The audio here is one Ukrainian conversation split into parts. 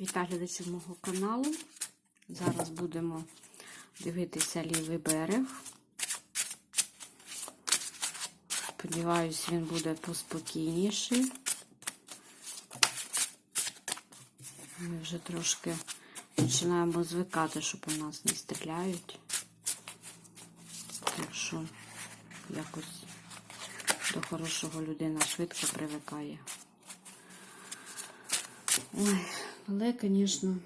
Вітаю глядачів мого каналу. Зараз будемо дивитися лівий берег. Сподіваюсь, він буде поспокійніший. Ми вже трошки починаємо звикати, що по нас не стріляють. Так що якось до хорошого людина швидко привикає. Ой, але, звісно,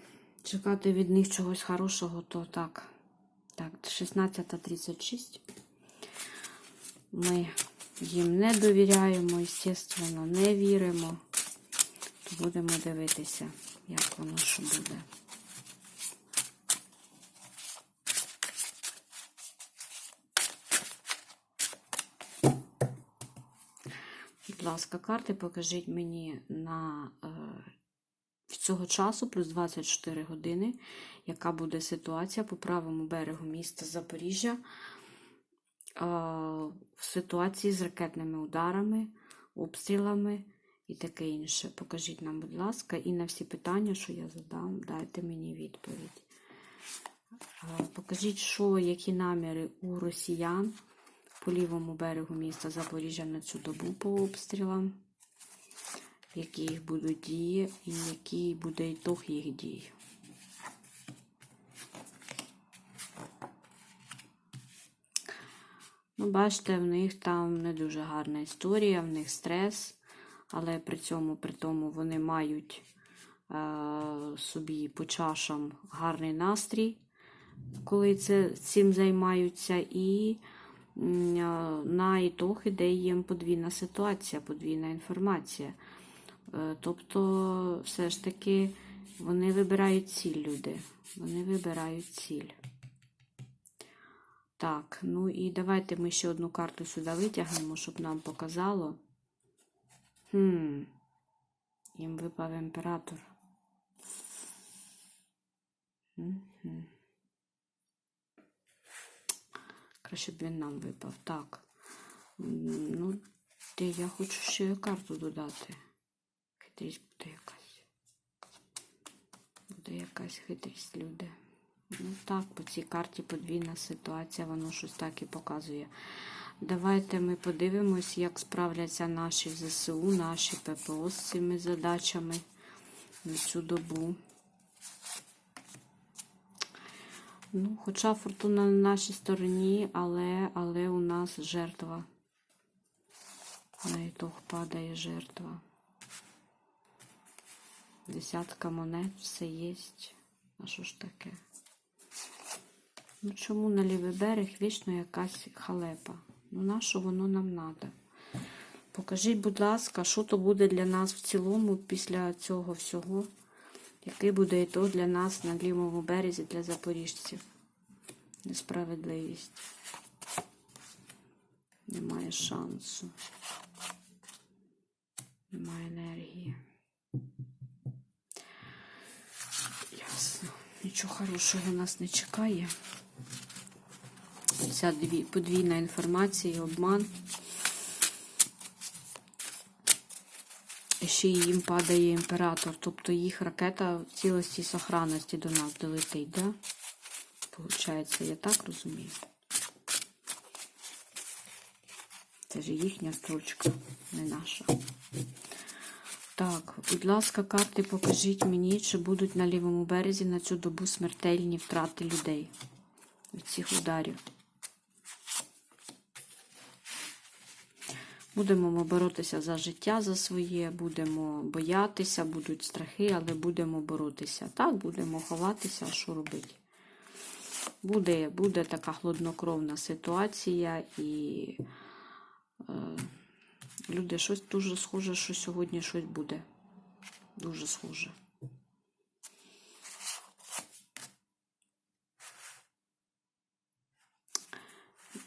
чекати від них чогось хорошого, то так. Так, 16.36. Ми їм не довіряємо, звісно, не віримо. То будемо дивитися, як воно що буде. Будь ласка, карти покажіть мені на е, цього часу, плюс 24 години, яка буде ситуація по правому берегу міста Запоріжжя е, в ситуації з ракетними ударами, обстрілами і таке інше. Покажіть нам, будь ласка, і на всі питання, що я задам, дайте мені відповідь. Е, Покажіть, що, які наміри у росіян по лівому берегу міста Запоріжжя на цю добу по обстрілам, які їх будуть дії і який буде ітог їх дій. Ну, бачите, в них там не дуже гарна історія, в них стрес, але при цьому, при тому, вони мають е, собі по чашам гарний настрій, коли це, цим займаються, і е, на ітог іде їм подвійна ситуація, подвійна інформація. Е, Тобто, все ж таки, вони вибирають ціль, люди. Вони вибирають ціль. Так, ну і давайте ми ще одну карту сюди витягнемо, щоб нам показало. Хм. Їм випав імператор. Краще б він нам випав. Так. Ну, де я хочу ще карту додати. Хитрість буде якась. Буде якась хитрість, люди. Ну так, по цій карті подвійна ситуація, воно щось так і показує. Давайте ми подивимось, як справляться наші ЗСУ, наші ППО з цими задачами на цю добу. Ну, хоча фортуна на нашій стороні, але, але у нас жертва. На ітог падає жертва. Десятка монет, все є. А що ж таке? Ну чому на лівий берег вічно якась халепа? Ну на що воно нам треба? Покажіть, будь ласка, що то буде для нас в цілому після цього всього? Який буде ітог для нас на лівому березі для запоріжців? Несправедливість. Немає шансу. Немає енергії. Нічого хорошого нас не чекає. Ця дві, подвійна інформація обман. Ще їм падає імператор, тобто їх ракета в цілості і сохранності до нас долетить, да? Получається, я так розумію. Це ж їхня строчка, не наша. Так, будь ласка, карти покажіть мені, чи будуть на лівому березі на цю добу смертельні втрати людей від цих ударів. Будемо ми боротися за життя за своє, будемо боятися, будуть страхи, але будемо боротися. Так, будемо ховатися, а що робити? Буде, буде така хладнокровна ситуація і е, люди щось дуже схоже, що сьогодні щось буде. Дуже схоже.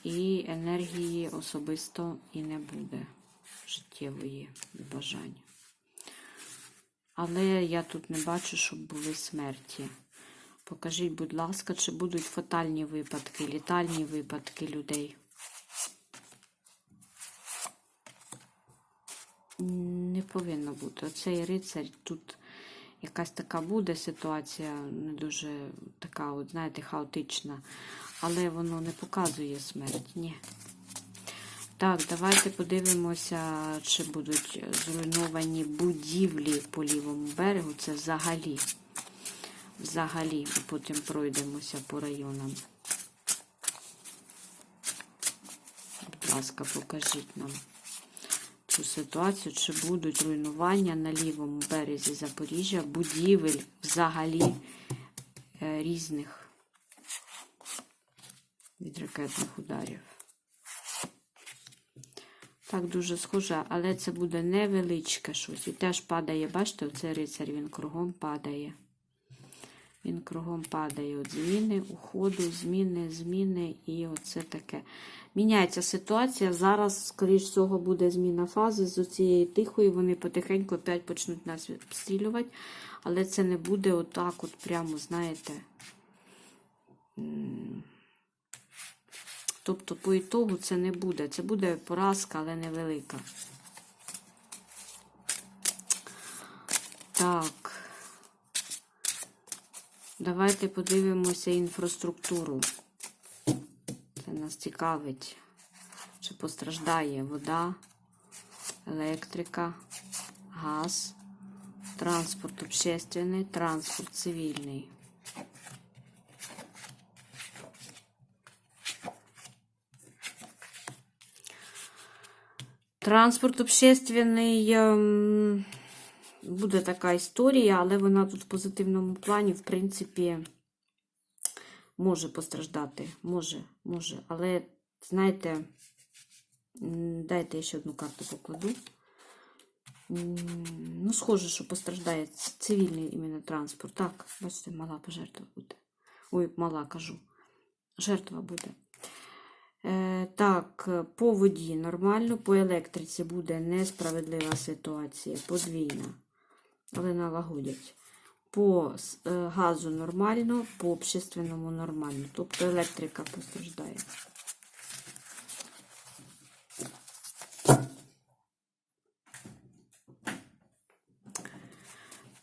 І енергії особисто і не буде життєвої бажання. Але я тут не бачу, щоб були смерті. Покажіть, будь ласка, чи будуть фатальні випадки, літальні випадки людей. Не повинно бути. Оцей рицарь тут якась така буде ситуація, не дуже така, от, знаєте, хаотична. Але воно не показує смерть. Ні. Так, давайте подивимося, чи будуть зруйновані будівлі по лівому берегу. Це взагалі. Взагалі, потім пройдемося по районам. Будь ласка, покажіть нам цю ситуацію, чи будуть руйнування на лівому березі Запоріжжя, будівель взагалі е, різних від ракетних ударів. Так, дуже схоже, але це буде невеличке щось. І теж падає, бачите, оцей рицар, він кругом падає. Він кругом падає. От зміни, уходу, зміни, зміни, і оце таке. Міняється ситуація. Зараз, скоріш всього, буде зміна фази з цієї тихої. Вони потихеньку опять почнуть нас обстрілювати. Але це не буде отак, от прямо, знаєте. Тобто, по ітогу це не буде. Це буде поразка, але невелика. Так. Давайте подивимося інфраструктуру. Це нас цікавить, чи постраждає вода, електрика, газ, транспорт общественний, транспорт цивільний. Транспорт общественний ем, буде така історія, але вона тут в позитивному плані, в принципі, може постраждати. Може, може. Але, знаєте, дайте я ще одну карту покладу. Ну, схоже, що постраждає цивільний іменно транспорт. Так, бачите, мала пожертва буде. Ой, мала кажу. Жертва буде. Е, так, по воді нормально, по електриці буде несправедлива ситуація, подвійна, але налагодять. По е, газу нормально, по общественному нормально. Тобто електрика постраждає.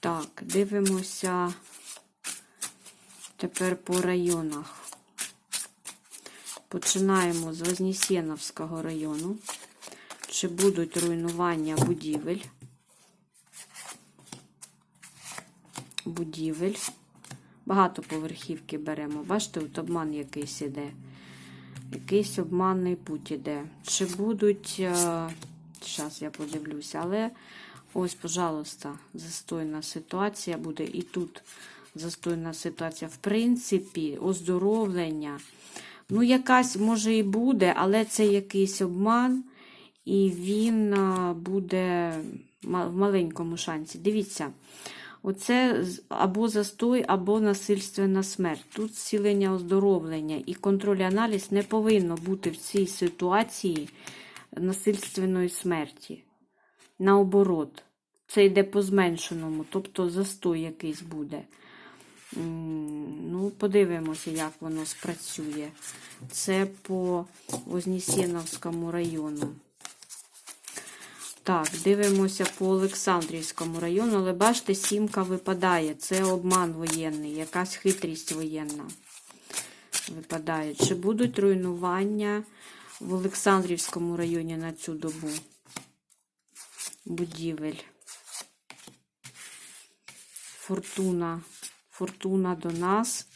Так, дивимося тепер по районах. Починаємо з Вознесеновського району. Чи будуть руйнування будівель? Будівель. Багатоповерхівки беремо. Бачите, от обман якийсь іде. Якийсь обманний путь іде. Чи будуть. Зараз я подивлюся, але ось, пожалуйста, застойна ситуація буде. І тут застойна ситуація. В принципі, оздоровлення. Ну, якась може і буде, але це якийсь обман, і він буде в маленькому шансі. Дивіться, оце або застой, або насильственна смерть. Тут зцілення оздоровлення і контроль-аналіз не повинно бути в цій ситуації насильственної смерті. Наоборот, це йде по зменшеному, тобто застой якийсь буде. Ну, подивимося, як воно спрацює. Це по Вознесеновському району. Так, дивимося по Олександрівському району, але бачите, сімка випадає. Це обман воєнний, якась хитрість воєнна випадає. Чи будуть руйнування в Олександрівському районі на цю добу? Будівель. Фортуна. Фортуна до нас.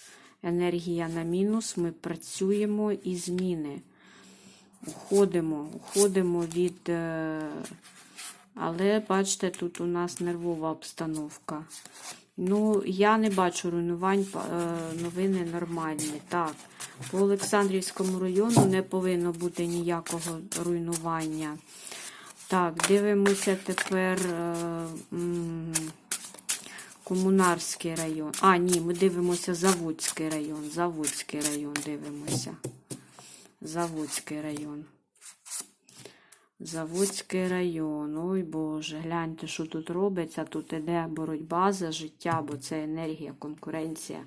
Енергія на мінус. Ми працюємо і зміни. Уходимо, уходимо від. Але бачите, тут у нас нервова обстановка. Ну, я не бачу руйнувань, е, новини нормальні. Так, по Олександрівському району не повинно бути ніякого руйнування. Так, дивимося тепер. е, Комунарський район. А, ні, ми дивимося Заводський район. Заводський район дивимося. Заводський район. Заводський район. Ой Боже, гляньте, що тут робиться. Тут іде боротьба за життя, бо це енергія, конкуренція.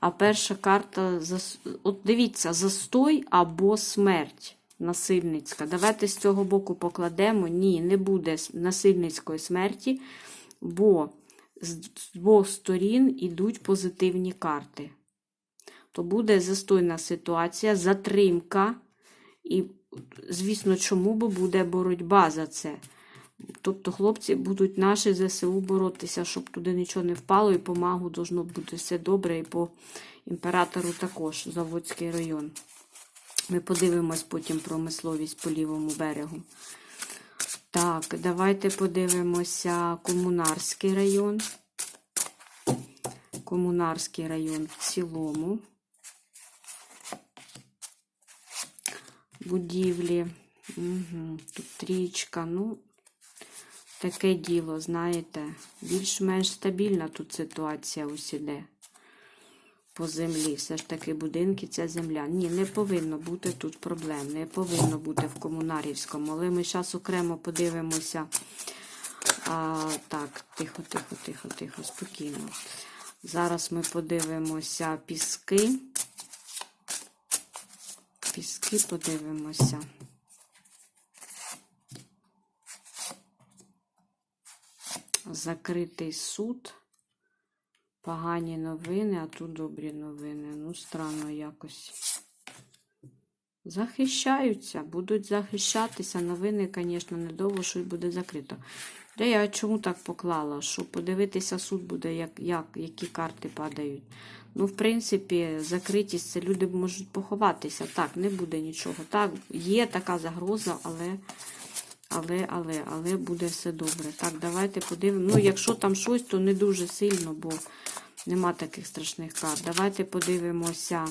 А перша карта, от дивіться, застой або смерть насильницька. Давайте з цього боку покладемо. Ні, не буде насильницької смерті, бо з двох сторін йдуть позитивні карти. То буде застойна ситуація, затримка, і, звісно, чому бо буде боротьба за це. Тобто хлопці будуть наші ЗСУ боротися, щоб туди нічого не впало, і по магу должно бути все добре, і по імператору також, Заводський район. Ми подивимось потім промисловість по лівому берегу. Так, давайте подивимося Комунарський район. Комунарський район в цілому. Будівлі. Угу. Тут трічка. Ну, таке діло, знаєте. Більш-менш стабільна тут ситуація ось іде. По землі. Все ж таки будинки це земля. Ні, не повинно бути тут проблем. Не повинно бути в Комунарівському. Але ми зараз окремо подивимося. А, так, тихо, тихо, тихо, тихо, спокійно. Зараз ми подивимося піски. Піски подивимося. Закритий суд. Погані новини, а тут добрі новини. Ну, странно якось. Захищаються, будуть захищатися. Новини, звісно, недовго щось буде закрито. Де я чому так поклала? Що подивитися суд буде, як, як, які карти падають. Ну, в принципі, закритість це люди можуть поховатися. Так, не буде нічого. Так, є така загроза, але. Але, але, але буде все добре. Так, давайте подивимося. Ну, якщо там щось, то не дуже сильно, бо нема таких страшних карт. Давайте подивимося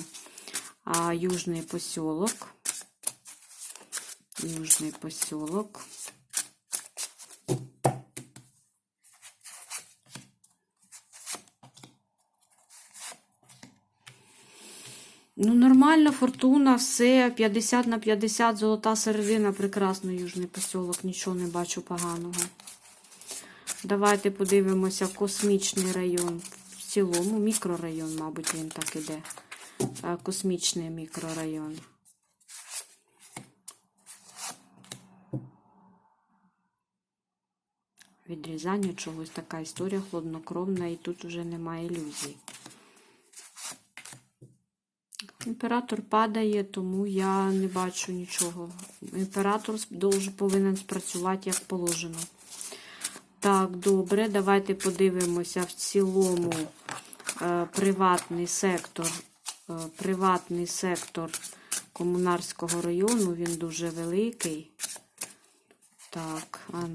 а, Южний посілок. Южний посілок. Ну, нормально, фортуна, все, 50 на 50, золота середина, прекрасно, южний посілок, нічого не бачу поганого. Давайте подивимося космічний район в цілому, мікрорайон, мабуть, він так іде. Е, Космічний мікрорайон. Відрізання чогось така історія хладнокровна, і тут вже немає ілюзій. Імператор падає, тому я не бачу нічого. Імператор повинен спрацювати як положено. Так, добре, давайте подивимося в цілому е, приватний сектор. Е, приватний сектор Комунарського району, він дуже великий. Так, а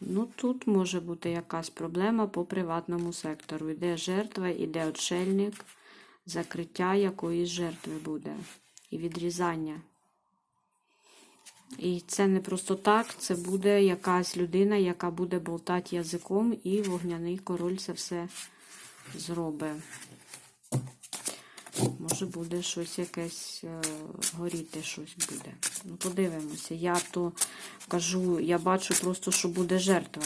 ну. Тут може бути якась проблема по приватному сектору. Іде жертва, іде отшельник, закриття якоїсь жертви буде. І відрізання. І це не просто так, це буде якась людина, яка буде болтати язиком, і вогняний король це все зробить. Може буде щось якесь е, горіти, щось буде. Ну, подивимося. Я то кажу, я бачу просто, що буде жертва.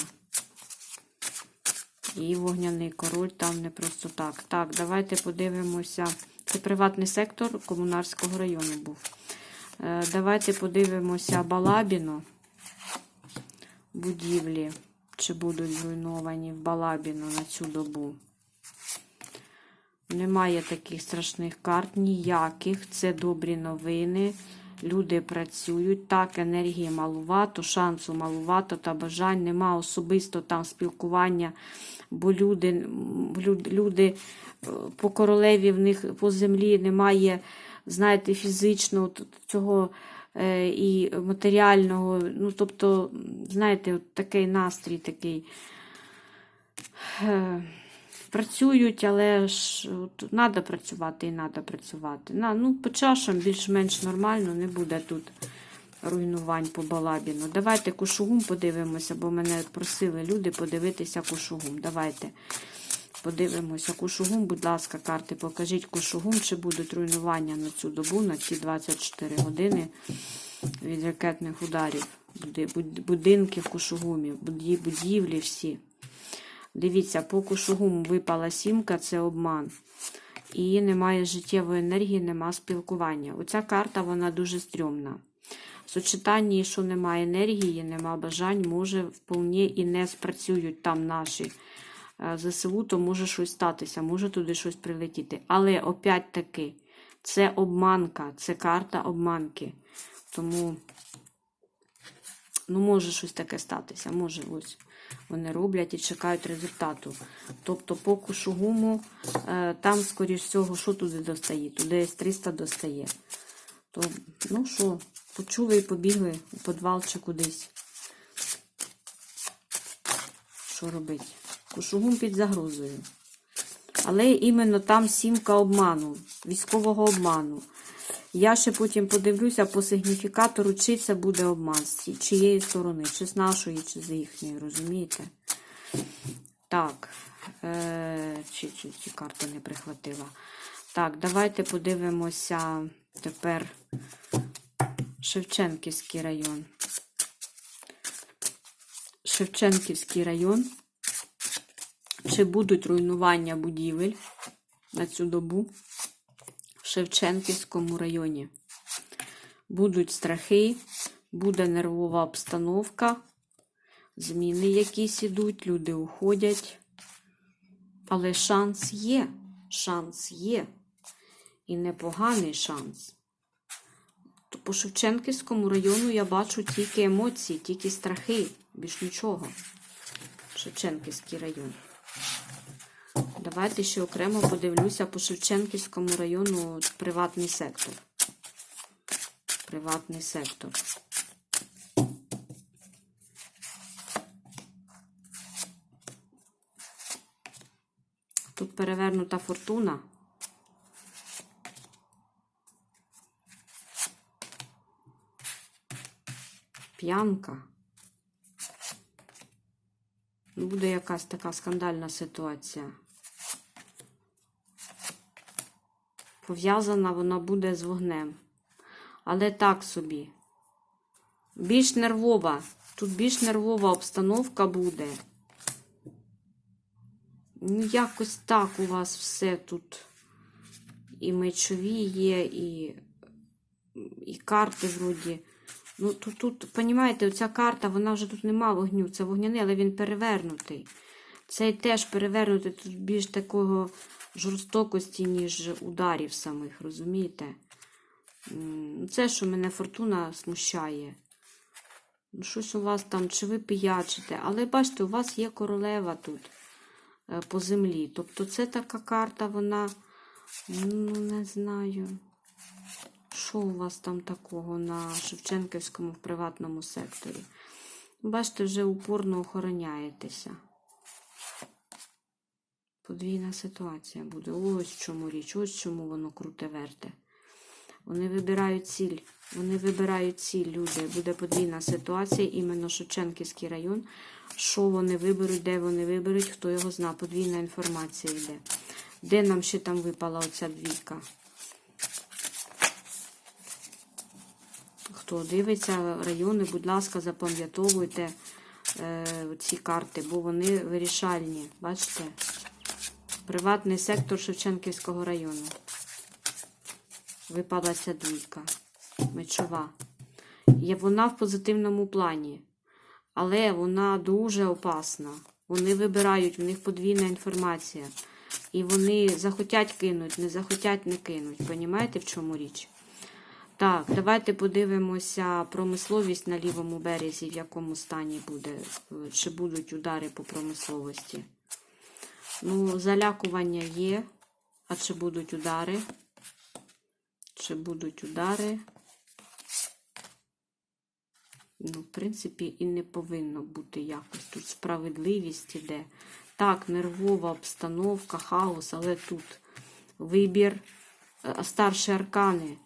І вогняний король там не просто так. Так, давайте подивимося. Це приватний сектор Комунарського району був. Е, Давайте подивимося Балабіно. Будівлі, чи будуть зруйновані в Балабіно на цю добу. Немає таких страшних карт, ніяких. Це добрі новини. Люди працюють. Так, енергії малувато, шансу малувато та бажань. Нема особисто там спілкування, бо люди, люди е, по королеві в них по землі немає, знаєте, фізичного цього е, і матеріального. Ну, тобто, знаєте, от такий настрій такий. Працюють, але ж треба працювати і треба працювати. На, ну, по чашам більш-менш нормально, не буде тут руйнувань по балабіну. Давайте кушугум подивимося, бо мене просили люди подивитися кушугум. Давайте подивимося кушугум, будь ласка, карти, покажіть кушугум, чи будуть руйнування на цю добу, на ці 24 години від ракетних ударів. Будинки в кушугумі, будівлі всі. Дивіться, по кушугуму випала сімка, це обман. і немає життєвої енергії, нема спілкування. Оця карта вона дуже стрьомна. В сочетанні, що немає енергії, нема бажань, може вполне і не спрацюють там наші е, ЗСУ, то може щось статися, може туди щось прилетіти. Але опять-таки, це обманка, це карта обманки. Тому, ну, може щось таке статися. Може, ось вони роблять і чекають результату. Тобто, по кушугуму, е, там, скоріш всього, що туди достає? Туди С-300 достає. То, ну що, почули і побігли у підвал чи кудись. Що робити? Кушугум під загрозою. Але іменно там сімка обману, військового обману. Я ще потім подивлюся по сигніфікатору, чи це буде обман, з чиєї сторони, чи з нашої, чи з їхньої, розумієте? Так, е, чи, чи, чи карту не прихватила. Так, давайте подивимося тепер Шевченківський район. Шевченківський район. Чи будуть руйнування будівель на цю добу Шевченківському районі? Будуть страхи, буде нервова обстановка, зміни якісь ідуть, люди уходять. Але шанс є, шанс є. І непоганий шанс. То по Шевченківському району я бачу тільки емоції, тільки страхи, більш нічого. Шевченківський район. Давайте ще окремо подивлюся по Шевченківському району приватний сектор. Приватний сектор. Тут перевернута фортуна. П'янка. Буде якась така скандальна ситуація. Пов'язана вона буде з вогнем. Але так собі. Більш нервова. Тут більш нервова обстановка буде. Ну, якось так у вас все тут. І мечові є, і, і карти вроді. Ну, тут, тут, понімаєте, оця карта, вона вже тут нема вогню. Це вогняний, але він перевернутий. Цей теж перевернутий, тут більш такого жорстокості, ніж ударів самих, розумієте? Це, що мене фортуна смущає. Ну, щось у вас там, чи ви пиячите, але бачите, у вас є королева тут е, по землі. Тобто це така карта, вона, ну, не знаю. Що у вас там такого на Шевченківському в приватному секторі? Бачите, вже упорно охороняєтеся. Подвійна ситуація буде. Ось чому річ, ось чому воно круте верте. Вони вибирають ціль. Вони вибирають ціль, люди. Буде подвійна ситуація, іменно Шевченківський район. Що вони виберуть, де вони виберуть, хто його зна. Подвійна інформація йде. Де нам ще там випала оця двійка? Хто дивиться райони, будь ласка, запам'ятовуйте е, ці карти, бо вони вирішальні. Бачите? Приватний сектор Шевченківського району. Випала ця двійка. Мечова. Є вона в позитивному плані, але вона дуже опасна. Вони вибирають, в них подвійна інформація. І вони захотять кинуть, не захотять не кинуть. Понімаєте, в чому річ? Так, давайте подивимося промисловість на лівому березі, в якому стані буде, чи будуть удари по промисловості. Ну, залякування є. А чи будуть удари? Чи будуть удари? Ну, в принципі, і не повинно бути якось. Тут справедливість іде. Так, нервова обстановка, хаос, але тут вибір, е, старші аркани,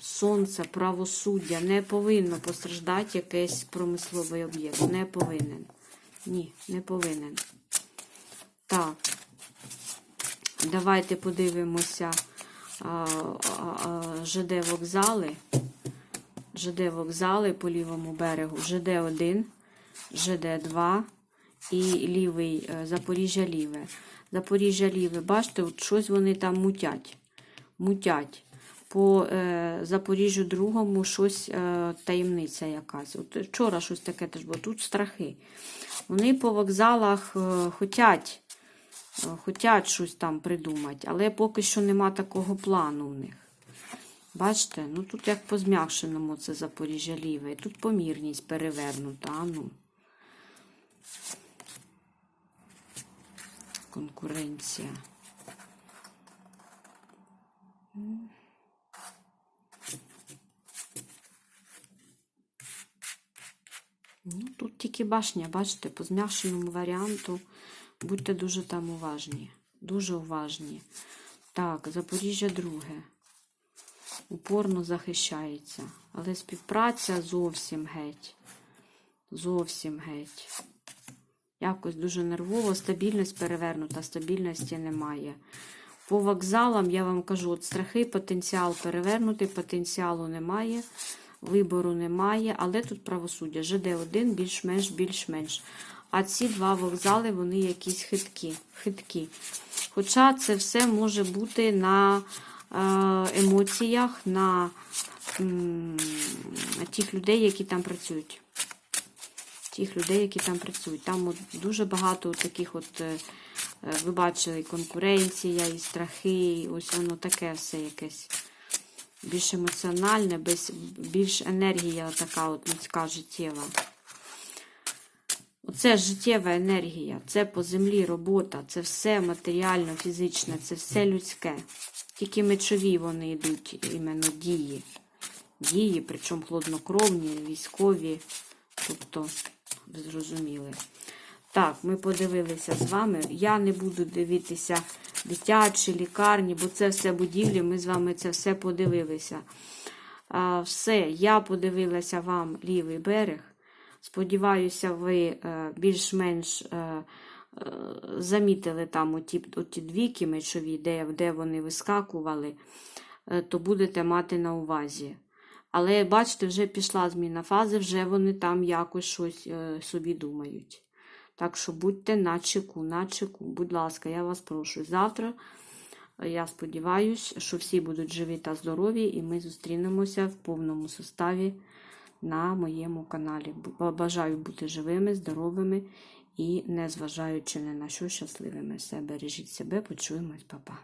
сонце, правосуддя. Не повинно постраждати якийсь промисловий об'єкт. Не повинен. Ні, не повинен. Так. Давайте подивимося ЖД вокзали. ЖД вокзали по лівому берегу. ЖД-1, ЖД-2 і лівий е, Запоріжжя ліве. Запоріжжя ліве, бачите, от щось вони там мутять. мутять. По е, Запоріжжю другому щось е, таємниця якась. От вчора щось таке теж було. Тут страхи. Вони по вокзалах е, хотять, хотять щось там придумати, але поки що нема такого плану в них. Бачите, ну тут як по зм'якшеному це Запоріжжя ліве. І Тут помірність перевернута. А ну. Конкуренція. Ну, тут тільки башня, бачите, по зм'якшеному варіанту. Будьте дуже там уважні. Дуже уважні. Так, Запоріжжя друге. Упорно захищається. Але співпраця зовсім геть. Зовсім геть. Якось дуже нервово, стабільність перевернута, стабільності немає. По вокзалам я вам кажу, от страхи, потенціал перевернутий, потенціалу немає, вибору немає, але тут правосуддя. ЖД1 більш-менш, більш-менш. А ці два вокзали, вони якісь хиткі. хиткі. Хоча це все може бути на е, емоціях, на, тих людей, які там працюють тих людей, які там працюють. Там от дуже багато таких, от, е, е, ви бачили, конкуренція, і страхи, і ось воно таке все якесь. Більш емоціональне, більш енергія така от людська життєва. Оце життєва енергія, це по землі робота, це все матеріально, фізичне, це все людське. Тільки мечові вони йдуть іменно дії. Дії, причому хладнокровні, військові. Тобто, зрозуміли. Так, ми подивилися з вами. Я не буду дивитися дитячі, лікарні, бо це все будівлі, ми з вами це все подивилися. Все, я подивилася вам лівий берег. Сподіваюся, ви е, більш-менш е, е, замітили там оті, оті двійки мечові, де, де вони вискакували, то будете мати на увазі. Але бачите, вже пішла зміна фази, вже вони там якось щось собі думають. Так що будьте на чеку, на чеку. Будь ласка, я вас прошу. Завтра я сподіваюся, що всі будуть живі та здорові, і ми зустрінемося в повному составі на моєму каналі. Бажаю бути живими, здоровими і, незважаючи ні на що, щасливими. Все, бережіть себе, почуємось, па-па.